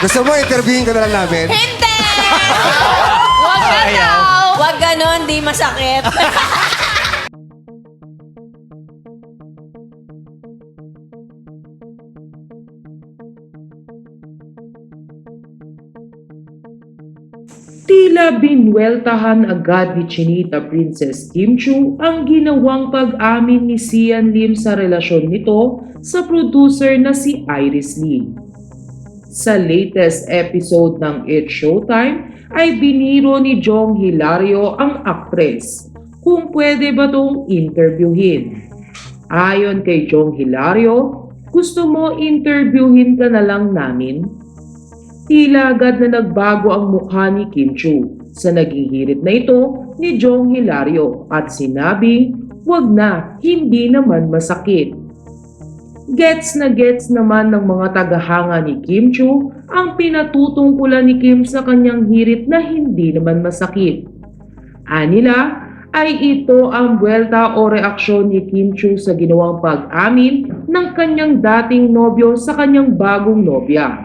Gusto mo, interviewin ka na lang namin? Hindi! Wag na daw! Wag ganon, di masakit. Tila binweltahan agad ni Chinita Princess Kim Chu ang ginawang pag-amin ni Sian Lim sa relasyon nito sa producer na si Iris Lee. Sa latest episode ng It's Showtime ay biniro ni Jong Hilario ang aktres kung pwede ba itong interviewin. Ayon kay Jong Hilario, gusto mo interviewin ka na lang namin? Tila agad na nagbago ang mukha ni Kim Chu sa naging hirit na ito ni Jong Hilario at sinabing, wag na, hindi naman masakit. Gets na gets naman ng mga tagahanga ni Kim Chu ang pinatutungkulan ni Kim sa kanyang hirit na hindi naman masakit. Anila ay ito ang buwelta o reaksyon ni Kim Chu sa ginawang pag-amin ng kanyang dating nobyo sa kanyang bagong nobya.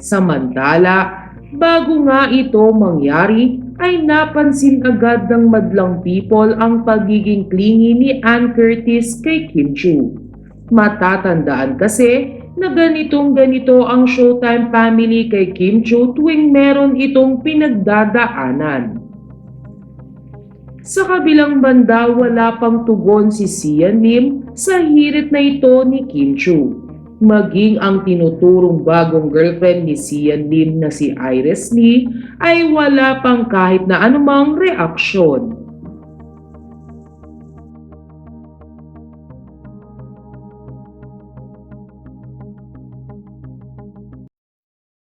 Samantala, bago nga ito mangyari, ay napansin agad ng madlang people ang pagiging clingy ni Ann Curtis kay Kim Chu. Matatandaan kasi na ganitong ganito ang Showtime family kay Kim Chu tuwing meron itong pinagdadaanan. Sa kabilang banda, wala pang tugon si Sian Lim sa hirit na ito ni Kim Chu maging ang tinuturong bagong girlfriend ni Sian Lim na si Iris Lee ay wala pang kahit na anumang reaksyon.